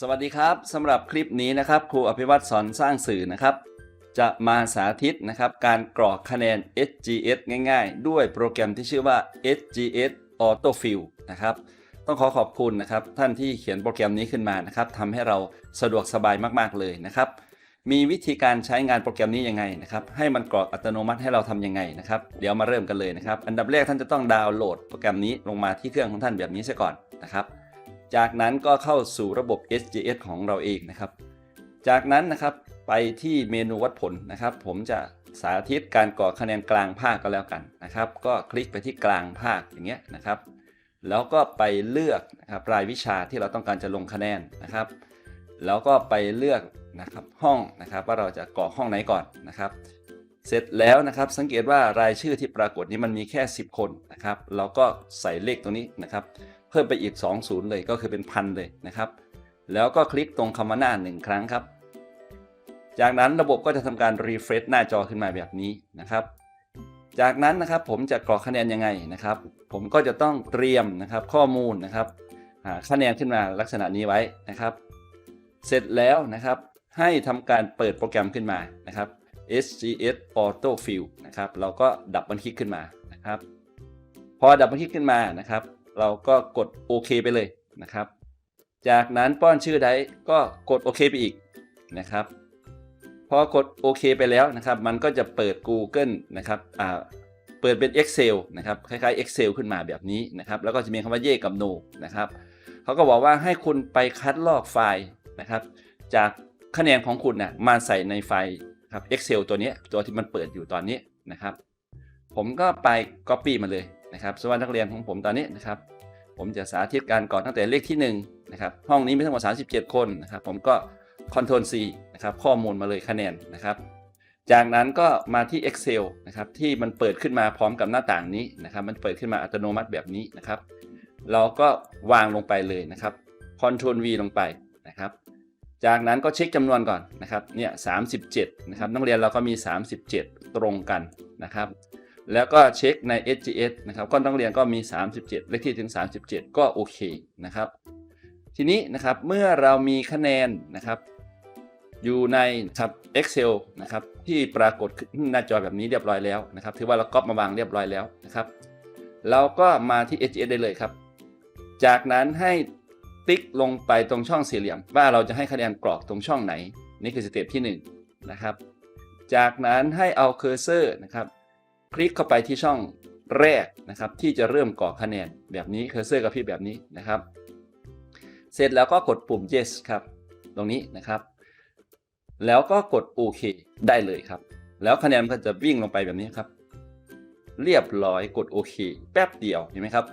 สวัสดีครับสำหรับคลิปนี้นะครับครูอภิวัตรสอนสร้างสื่อนะครับ จะมาสาธิตนะครับการกรอกคะแนน SGS ง่ายๆ ด้วยโปรแกรมที่ชื่อว่า SGS Autofill นะครับต้องขอขอบคุณนะครับท่านที่เขียนโปรแกรมนี้ขึ้นมานะครับทำให้เราสะดวกสบายมากๆเลยนะครับ มีวิธีการใช้งานโปรแกรมนี้ยังไงนะครับ ให้มันกรอกอัตโนมัติให้เราทำยังไงนะครับ เดี๋ยวมาเริ่มกันเลยนะครับ อันดับแรกท่านจะต้องดาวน์โหลดโปรแกรมนี้ลงมาที่เครื่องของท่านแบบนี้ซะก่อนนะครับ จากนั้นก็เข้าสู่ระบบ SGS ของเราเองนะครับ จากนั้นนะครับไปที่เมนูวัดผลนะครับ ผมจะสาธิตการกรอคะแนนกลางภาคก็แล้วกันนะครับ ก็คลิกไปที่กลางภาคอย่างเงี้ยนะครับ แล้วก็ไปเลือกนะครับรายวิชาที่เราต้องการจะลงคะแนนนะครับ แล้วก็ไปเลือกนะครับห้องนะครับว่าเราจะกรอห้องไหนก่อนนะครับ เสร็จแล้วนะครับสังเกตว่ารายชื่อที่ปรากฏนี้มันมีแค่ 10 คนนะครับ เราก็ใส่เลขตรงนี้นะครับ พิ่มไปอีก2ศูนย์เลยก็คือเป็นพันเลยนะครับ แล้วก็คลิกตรงคำว่าหน้า 1 ครั้งครับ จากนั้นระบบก็จะทำการรีเฟรชหน้าจอขึ้นมาแบบนี้นะครับ จากนั้นนะครับผมจะกรอกคะแนนยังไงนะครับ ผมก็จะต้องเตรียมนะครับข้อมูลนะครับหาคะแนนขึ้นมาลักษณะนี้ไว้นะครับ เสร็จแล้วนะครับ ให้ทำการเปิดโปรแกรมขึ้นมานะครับ SGS Autofill นะครับ เราก็ดับบันคลิกขึ้นมานะครับ พอดับบันคลิกขึ้นมานะครับ เราก็กดโอเคไปเลยนะครับ จากนั้นป้อนชื่อใดก็กดโอเคไปอีกนะครับพอกดโอเคไปแล้วนะครับ มันก็จะเปิด Google นะครับอ่าเปิดเป็น Excel นะครับคล้ายๆ Excel ขึ้นมาแบบนี้นะครับ แล้วก็จะมีคำว่าเย่กับ no นะครับเขาก็บอกว่าให้คุณไปคัดลอกไฟล์นะครับ จากคะแนนของคุณนะ่ะมาใส่ในไฟล์ครับ Excel ตัวนี้ตัวที่มันเปิดอยู่ตอนนี้นะครับ ผมก็ไป Copy มาเลย นะครับส่วนนักเรียนของผมตอนนี้นะครับ ผมจะสาธิตการก่อนตั้งแต่เลขที่1นะครับห้องนี้มีทั้งหมด37 คนนะครับ ผมก็ Ctrl C นะครับข้อมูลมาเลยคะแนนนะครับ จากนั้นก็มาที่ Excel นะครับที่มันเปิดขึ้นมาพร้อมกับหน้าต่างนี้นะครับ มันเปิดขึ้นมาอัตโนมัติแบบนี้นะครับ เราก็วางลงไปเลยนะครับ Ctrl V ลงไปนะครับ จากนั้นก็เช็คจำนวนก่อนนะครับเนี่ย37นะครับนักเรียนเราก็มี 37 ตรงกันนะครับ แล้วก็เช็คใน SGS นะครับก็ต้องเรียนก็มี 37 เลขที่ถึง 37 ก็โอเคนะครับ ทีนี้นะครับเมื่อเรามีคะแนนนะครับ อยู่ในครับ Excel นะครับที่ปรากฏขึ้นหน้าจอแบบนี้เรียบร้อยแล้วนะครับถือว่าเราก๊อปมาวางเรียบร้อยแล้วนะครับเราก็มาที่ SGS ได้เลยครับ จากนั้นให้ติ๊กลงไปตรงช่องสี่เหลี่ยม ว่าเราจะให้คะแนนกรอกตรงช่องไหน นี่คือสเต็ปที่1นงนะครับจากนั้นให้เอาเคอร์เซอร์นะครับ คลิกเข้าไปที่ช่องแรกนะครับ ที่จะเริ่มกรอกคะแนนแบบนี้เคอร์เซอร์กับพี่แบบนี้นะครับ เสร็จแล้วก็กดปุ่ม yes ครับ ตรงนี้นะครับ แล้วก็กดโอเคได้เลยครับ แล้วคะแนนมันก็จะวิ่งลงไปแบบนี้ครับ เรียบร้อยกดโอเคแป๊บเดียวเห็นไหมครับ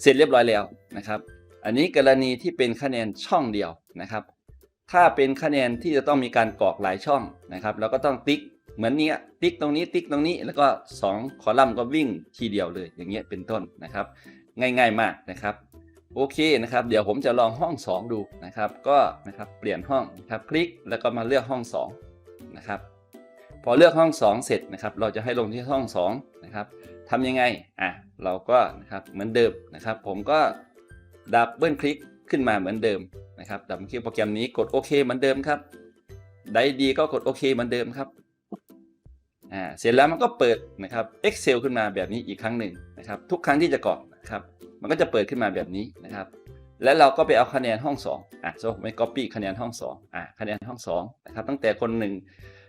เสร็จเรียบร้อยแล้วนะครับ อันนี้กรณีที่เป็นคะแนนช่องเดียวนะครับ ถ้าเป็นคะแนนที่จะต้องมีการกรอกหลายช่องนะครับ เราก็ต้องติ๊ก เหมือนเนี้ยติ๊กตรงนี้ติ๊กตรงนี้แล้วก็ 2 คอลัมน์ก็วิ่งทีเดียวเลยอย่างเงี้ยเป็นต้นนะครับ ง่ายๆมากนะครับโอเคนะครับ เดี๋ยวผมจะลองห้อง 2 ดูนะครับ ก็นะครับเปลี่ยนห้องนะครับคลิกแล้วก็มาเลือกห้อง2นะครับพอเลือกห้อง 2 เสร็จนะครับ เราจะให้ลงที่ห้อง2นะครับทำยังไงอะเราก็นะครับเหมือนเดิมนะครับ ผมก็ดับเบิลคลิกขึ้นมาเหมือนเดิมนะครับดับเบิลคลิกโปรแกรมนี้กดโอเคเหมือนเดิมครับ ได้ดีก็กดโอเคเหมือนเดิมครับ อ่าเสร็จแล้วมันก็เปิดนะครับ Excel ขึ้นมาแบบนี้อีกครั้งหนึ่งนะครับ ทุกครั้งที่จะกรอกนะครับมันก็จะเปิดขึ้นมาแบบนี้นะครับ และเราก็ไปเอาคะแนนห้อง2อะโซ่ผมไป copy คะแนนห้อง2อะคะแนนห้อง2นะครับตั้งแต่คนหนึ่ง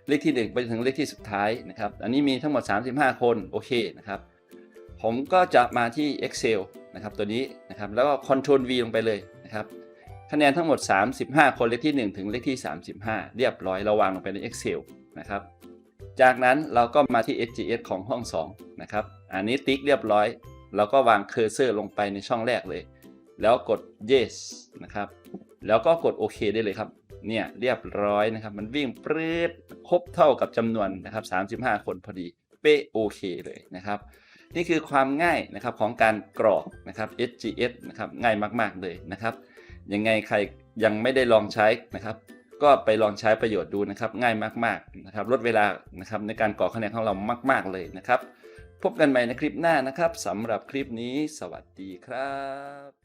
เลขที่ 1 ไปถึงเลขที่สุดท้ายนะครับ อันนี้มีทั้งหมด 35 คนโอเคนะครับ ผมก็จะมาที่ Excel นะครับตัวนี้นะครับแล้วก็ Ctrl V ลงไปเลยนะครับคะแนนทั้งหมด 35 คนเลขที่ 1 ถึงเลขที่ 35 เรียบร้อยเราวางลงไปใน Excel นะครับ จากนั้นเราก็มาที่ SGS ของห้อง 2 นะครับ อันนี้ติ๊กเรียบร้อย เราก็วางเคอร์เซอร์ลงไปในช่องแรกเลย แล้วกด yes นะครับ แล้วก็กดโอเคได้เลยครับ เนี่ยเรียบร้อยนะครับ มันวิ่งปรืดครบเท่ากับจำนวนนะครับ 35 คนพอดี เป๊ะโอเคเลยนะครับ นี่คือความง่ายนะครับของการกรอกนะครับ SGS นะครับง่ายมาก ๆเลยนะครับ ยังไงใครยังไม่ได้ลองใช้นะครับ ก็ไปลองใช้ประโยชน์ดูนะครับง่ายมากๆนะครับลดเวลานะครับในการก่อคะแนนของเรามาก ๆ เลยนะครับ พบกันใหม่ในคลิปหน้านะครับสำหรับคลิปนี้ สวัสดีครับ